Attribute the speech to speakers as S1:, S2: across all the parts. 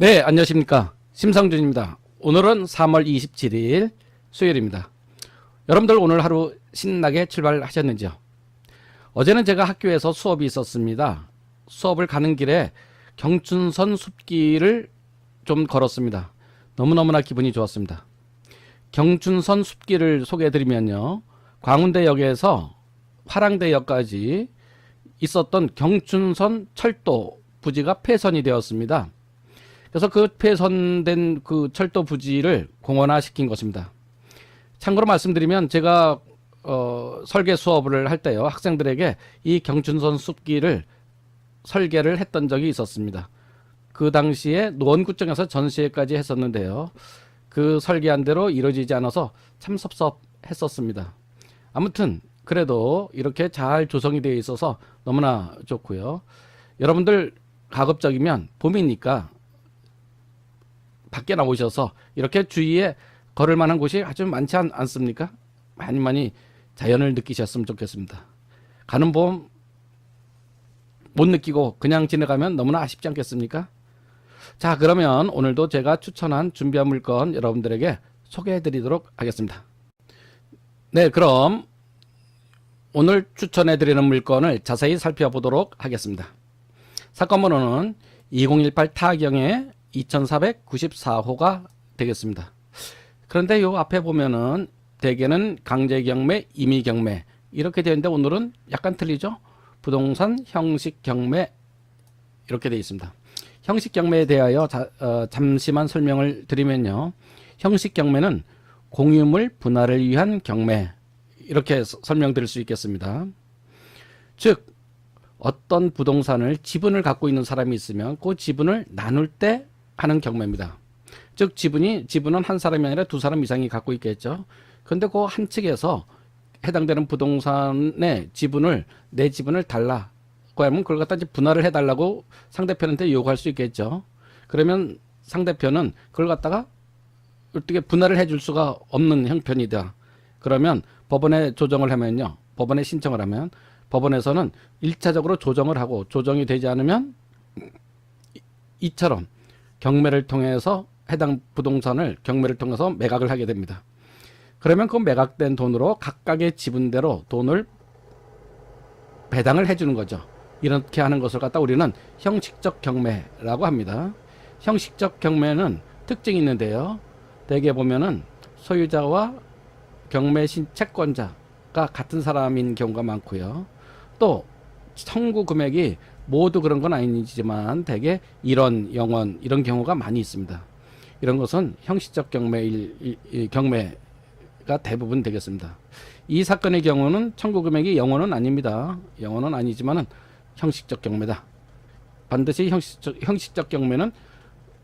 S1: 네, 안녕하십니까. 심상준입니다. 오늘은 3월 27일 수요일입니다. 여러분들 오늘 하루 신나게 출발하셨는지요? 어제는 제가 학교에서 수업이 있었습니다. 수업을 가는 길에 경춘선 숲길을 좀 걸었습니다. 너무너무나 기분이 좋았습니다. 경춘선 숲길을 소개해드리면요. 광운대역에서 화랑대역까지 있었던 경춘선 철도 부지가 폐선이 되었습니다. 그래서 그 폐선된 그 철도 부지를 공원화 시킨 것입니다. 참고로 말씀드리면 제가 어, 설계 수업을 할 때요 학생들에게 이 경춘선 숲길을 설계를 했던 적이 있었습니다. 그 당시에 노원구청에서 전시회까지 했었는데요. 그 설계한 대로 이루어지지 않아서 참 섭섭했었습니다. 아무튼 그래도 이렇게 잘 조성이 되어 있어서 너무나 좋고요. 여러분들 가급적이면 봄이니까 밖에 나오셔서 이렇게 주위에 걸을 만한 곳이 아주 많지 않, 않습니까? 많이 많이 자연을 느끼셨으면 좋겠습니다. 가는 봄 못 느끼고 그냥 지나가면 너무나 아쉽지 않겠습니까? 자, 그러면 오늘도 제가 추천한 준비한 물건 여러분들에게 소개해 드리도록 하겠습니다. 네, 그럼 오늘 추천해 드리는 물건을 자세히 살펴보도록 하겠습니다. 사건 번호는 2018 타경의 2494호가 되겠습니다. 그런데 요 앞에 보면은 대개는 강제경매, 임의경매 이렇게 되어 있는데 오늘은 약간 틀리죠? 부동산 형식경매 이렇게 되어 있습니다. 형식경매에 대하여 자, 어, 잠시만 설명을 드리면요. 형식경매는 공유물 분할을 위한 경매 이렇게 서- 설명드릴 수 있겠습니다. 즉 어떤 부동산을 지분을 갖고 있는 사람이 있으면 그 지분을 나눌 때 하는 경매입니다. 즉 지분이 지분은 한 사람이 아니라 두 사람 이상이 갖고 있겠죠. 그런데 그 한 측에서 해당되는 부동산의 지분을 내 지분을 달라고 하면 그걸 갖다 이제 분할을 해달라고 상대편한테 요구할 수 있겠죠. 그러면 상대편은 그걸 갖다가 어떻게 분할을 해줄 수가 없는 형편이다. 그러면 법원에 조정을 하면요. 법원에 신청을 하면 법원에서는 일차적으로 조정을 하고 조정이 되지 않으면 이- 이처럼 경매를 통해서 해당 부동산을 경매를 통해서 매각을 하게 됩니다. 그러면 그 매각된 돈으로 각각의 지분대로 돈을 배당을 해주는 거죠. 이렇게 하는 것을 갖다 우리는 형식적 경매라고 합니다. 형식적 경매는 특징이 있는데요. 대개 보면은 소유자와 경매 신 채권자가 같은 사람인 경우가 많고요. 또 청구 금액이 모두 그런 건 아니지만 대개 1원, 0원 이런 경우가 많이 있습니다. 이런 것은 형식적 경매일 경매가 대부분 되겠습니다. 이 사건의 경우는 청구 금액이 0원은 아닙니다. 0원은 아니지만은 형식적 경매다. 반드시 형식적, 형식적 경매는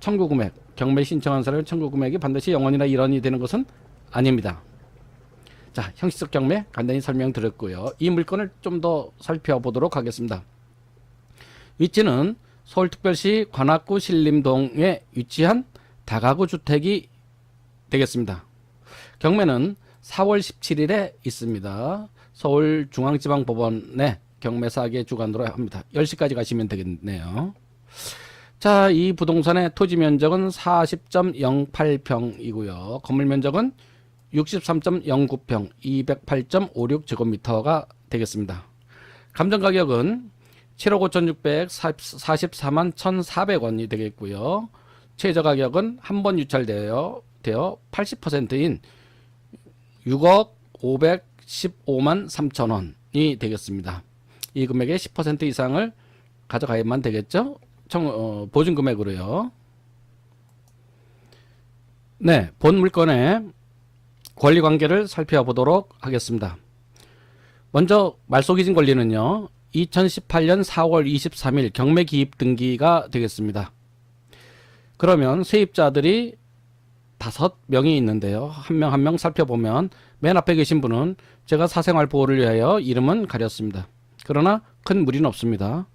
S1: 청구 금액, 경매 신청한 사람의 청구 금액이 반드시 0원이나 1원이 되는 것은 아닙니다. 자, 형식적 경매 간단히 설명드렸고요. 이 물건을 좀 더 살펴보도록 하겠습니다. 위치는 서울특별시 관악구 신림동에 위치한 다가구 주택이 되겠습니다. 경매는 4월 17일에 있습니다. 서울중앙지방법원의 경매사계 주관으로 합니다. 10시까지 가시면 되겠네요. 자, 이 부동산의 토지 면적은 40.08평이고요. 건물 면적은 63.09평, 208.56제곱미터가 되겠습니다. 감정 가격은 7억 5,644만 1,400원이 되겠고요. 최저 가격은 한 번 유찰되어 되어 80%인 6억 515만 3천 원이 되겠습니다. 이 금액의 10% 이상을 가져가야만 되겠죠? 총 어, 보증 금액으로요. 네, 본 물건의 권리 관계를 살펴보도록 하겠습니다. 먼저 말소기준 권리는요. 2018년 4월 23일 경매 기입 등기가 되겠습니다. 그러면 세입자들이 다섯 명이 있는데요. 한명 한 명 살펴보면 맨 앞에 계신 분은 제가 사생활 보호를 위하여 이름은 가렸습니다. 그러나 큰 무리는 없습니다.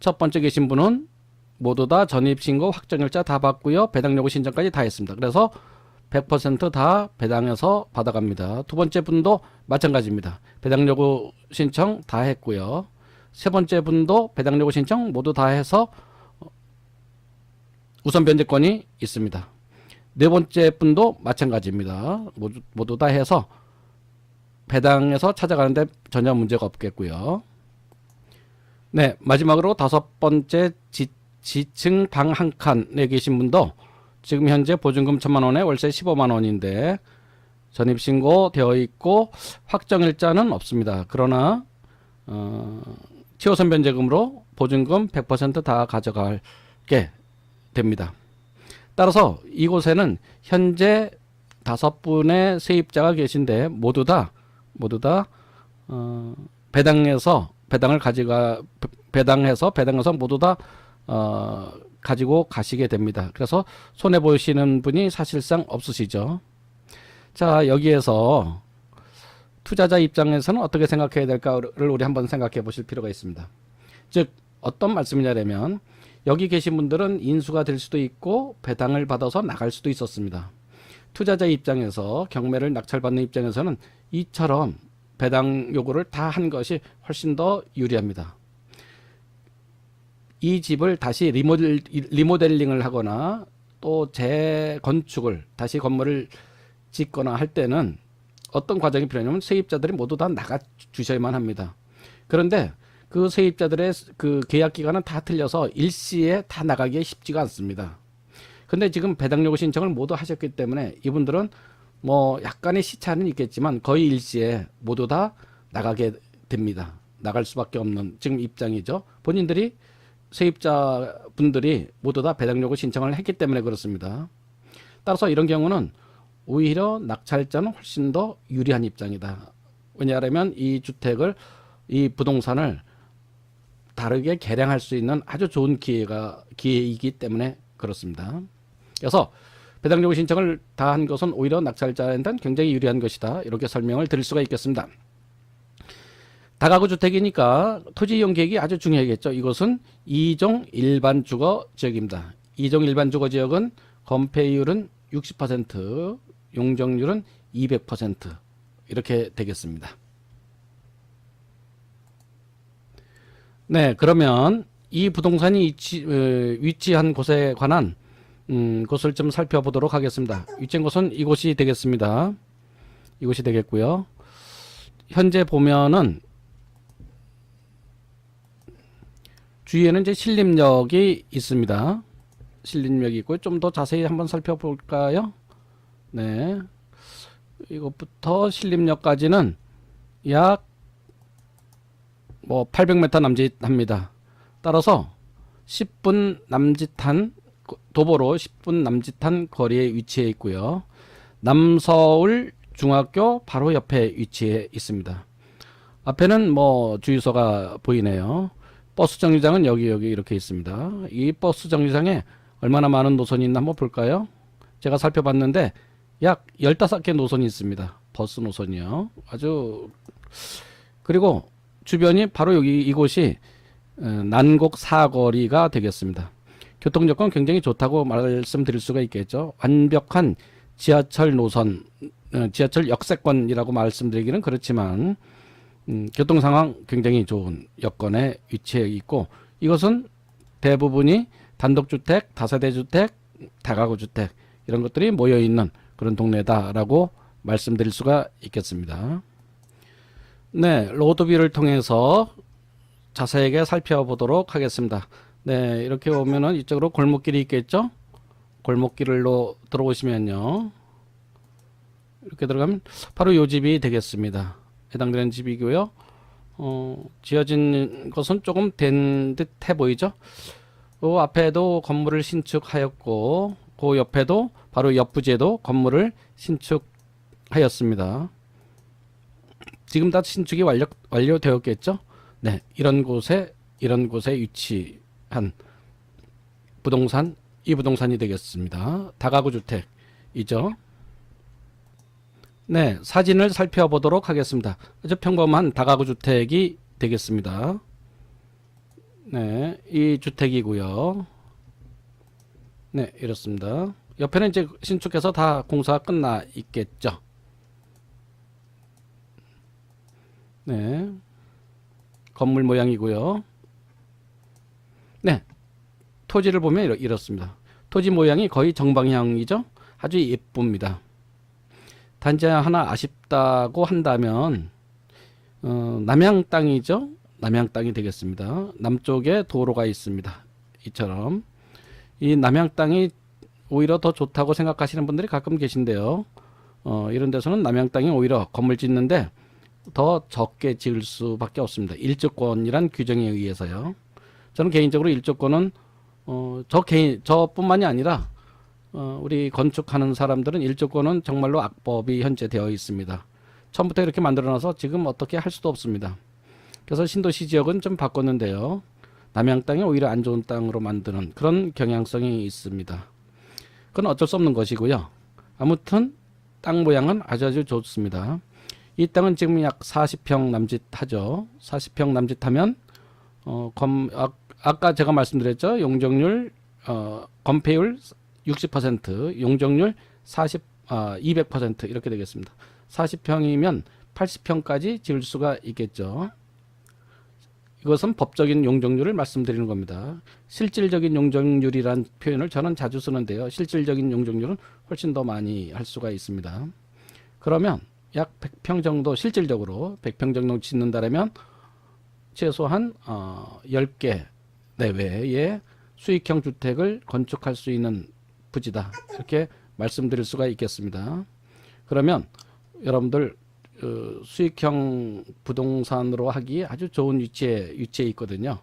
S1: 첫 번째 계신 분은 모두 다 전입신고 확정일자 다 받고요. 배당 요구 신청까지 다 했습니다. 그래서 100%다 배당해서 받아갑니다. 두 번째 분도 마찬가지입니다. 배당 요구 신청 다 했고요. 세 번째 분도 배당 요구 신청 모두 다 해서 우선 변제권이 있습니다. 네 번째 분도 마찬가지입니다. 모두, 모두 다 해서 배당에서 찾아가는데 전혀 문제가 없겠고요. 네, 마지막으로 다섯 번째 지, 지층 방 한 칸에 계신 분도 지금 현재 보증금 천만 원에 월세 15만 원인데 전입 신고 되어 있고 확정 일자는 없습니다. 그러나 어, 치호선 변제금으로 보증금 100%다 가져갈게 됩니다. 따라서 이곳에는 현재 다섯 분의 세입자가 계신데 모두 다 모두 다 어, 배당해서 배당을 가져가 배당해서 배당해서 모두 다 어, 가지고 가시게 됩니다. 그래서 손해 보시는 분이 사실상 없으시죠. 자 여기에서 투자자 입장에서는 어떻게 생각해야 될까를 우리 한번 생각해 보실 필요가 있습니다. 즉 어떤 말씀이냐면 여기 계신 분들은 인수가 될 수도 있고 배당을 받아서 나갈 수도 있었습니다. 투자자 입장에서 경매를 낙찰받는 입장에서는 이처럼 배당 요구를 다 한 것이 훨씬 더 유리합니다. 이 집을 다시 리모델, 리모델링을 하거나 또 재건축을 다시 건물을 짓거나 할 때는 어떤 과정이 필요하냐면 세입자들이 모두 다 나가 주셔야만 합니다. 그런데 그 세입자들의 그 계약 기간은 다 틀려서 일시에 다 나가기가 쉽지가 않습니다. 근데 지금 배당 요구 신청을 모두 하셨기 때문에 이분들은 뭐 약간의 시차는 있겠지만 거의 일시에 모두 다 나가게 됩니다. 나갈 수밖에 없는 지금 입장이죠. 본인들이 세입자 분들이 모두 다 배당 요구 신청을 했기 때문에 그렇습니다. 따라서 이런 경우는 오히려 낙찰자는 훨씬 더 유리한 입장이다. 왜냐하면 이 주택을 이 부동산을 다르게 개량할 수 있는 아주 좋은 기회가 기회이기 때문에 그렇습니다. 그래서 배당 요구 신청을 다 한 것은 오히려 낙찰자한테는 굉장히 유리한 것이다. 이렇게 설명을 드릴 수가 있겠습니다. 다가구 주택이니까 토지 이용 계획이 아주 중요하겠죠. 이것은 이종 일반 주거 지역입니다. 이종 일반 주거 지역은 건폐율은 60%, 용적률은 200% 이렇게 되겠습니다. 네, 그러면 이 부동산이 위치, 어, 위치 한 곳에 관한 음, 곳을 좀 살펴보도록 하겠습니다. 위치한 곳은 이곳이 되겠습니다. 이곳이 되겠고요. 현재 보면은 주위에는 이제 신림역이 있습니다. 신림역이 있고 좀 더 자세히 한번 살펴볼까요? 네. 이것부터 신림역까지는 약 뭐 800m 남짓합니다. 따라서 10분 남짓한 도보로 10분 남짓한 거리에 위치해 있고요. 남서울 중학교 바로 옆에 위치해 있습니다. 앞에는 뭐 주유소가 보이네요. 버스 정류장은 여기 여기 이렇게 있습니다. 이 버스 정류장에 얼마나 많은 노선이 있나 한번 볼까요? 제가 살펴봤는데 약 15개 노선이 있습니다. 버스 노선이요. 아주 그리고 주변이 바로 여기 이곳이 어, 난곡 사거리가 되겠습니다. 교통 여건 굉장히 좋다고 말씀드릴 수가 있겠죠. 완벽한 지하철 노선, 어, 지하철 역세권이라고 말씀드리기는 그렇지만 음, 교통 상황 굉장히 좋은 여건에 위치해 있고 이것은 대부분이 단독주택, 다세대 주택, 다가구 주택 이런 것들이 모여 있는 그런 동네다라고 말씀드릴 수가 있겠습니다. 네, 로드뷰를 통해서 자세하게 살펴보도록 하겠습니다. 네, 이렇게 오면은 이쪽으로 골목길이 있겠죠? 골목길로 들어오시면요. 이렇게 들어가면 바로 요 집이 되겠습니다. 해당되는 집이고요. 어, 지어진 것은 조금 된 듯해 보이죠? 그 앞에도 건물을 신축하였고, 그 옆에도 바로 옆 부지에도 건물을 신축하였습니다. 지금 다 신축이 완료, 완료되었겠죠? 네, 이런 곳에, 이런 곳에 위치한 부동산, 이 부동산이 되겠습니다. 다가구 주택이죠. 네, 사진을 살펴보도록 하겠습니다. 아주 평범한 다가구 주택이 되겠습니다. 네, 이 주택이고요. 네, 이렇습니다. 옆에는 이제 신축해서 다 공사가 끝나 있겠죠. 네. 건물 모양이고요. 네. 토지를 보면 이렇, 이렇습니다. 토지 모양이 거의 정방향이죠. 아주 예쁩니다. 단지 하나 아쉽다고 한다면 어, 남양 땅이죠. 남양 땅이 되겠습니다. 남쪽에 도로가 있습니다. 이처럼 이 남양 땅이 오히려 더 좋다고 생각하시는 분들이 가끔 계신데요. 어, 이런 데서는 남양 땅이 오히려 건물 짓는데 더 적게 지을 수밖에 없습니다. 일조권이란 규정에 의해서요. 저는 개인적으로 일조권은 어, 저 개인 저뿐만이 아니라 어, 우리 건축하는 사람들은 일조권은 정말로 악법이 현재 되어 있습니다. 처음부터 이렇게 만들어놔서 지금 어떻게 할 수도 없습니다. 그래서 신도시 지역은 좀 바꿨는데요. 남양 땅이 오히려 안 좋은 땅으로 만드는 그런 경향성이 있습니다. 그건 어쩔 수 없는 것이고요. 아무튼 땅 모양은 아주 아주 좋습니다. 이 땅은 지금 약 40평 남짓 하죠. 40평 남짓 하면 어, 검, 아, 아까 제가 말씀드렸죠. 용적률 어, 건폐율 60%, 용적률 40, 아, 200% 이렇게 되겠습니다. 40평이면 80평까지 지을 수가 있겠죠. 이것은 법적인 용적률을 말씀드리는 겁니다. 실질적인 용적률이란 표현을 저는 자주 쓰는데요. 실질적인 용적률은 훨씬 더 많이 할 수가 있습니다. 그러면 약 100평 정도 실질적으로 100평 정도 짓는다면 최소한 어, 10개 내외의 수익형 주택을 건축할 수 있는 부지다. 이렇게 말씀드릴 수가 있겠습니다. 그러면 여러분들 어, 수익형 부동산으로 하기에 아주 좋은 위치에 위치에 있거든요.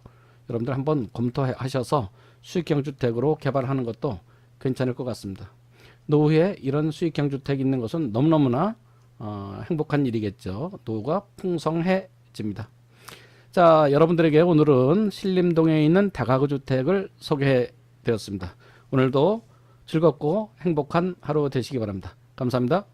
S1: 여러분들 한번 검토하셔서 수익형 주택으로 개발하는 것도 괜찮을 것 같습니다. 노후에 이런 수익형 주택이 있는 것은 너무너무나 어, 행복한 일이겠죠. 노후가 풍성해집니다. 자, 여러분들에게 오늘은 신림동에 있는 다가구 주택을 소개해 드렸습니다. 오늘도 즐겁고 행복한 하루 되시기 바랍니다. 감사합니다.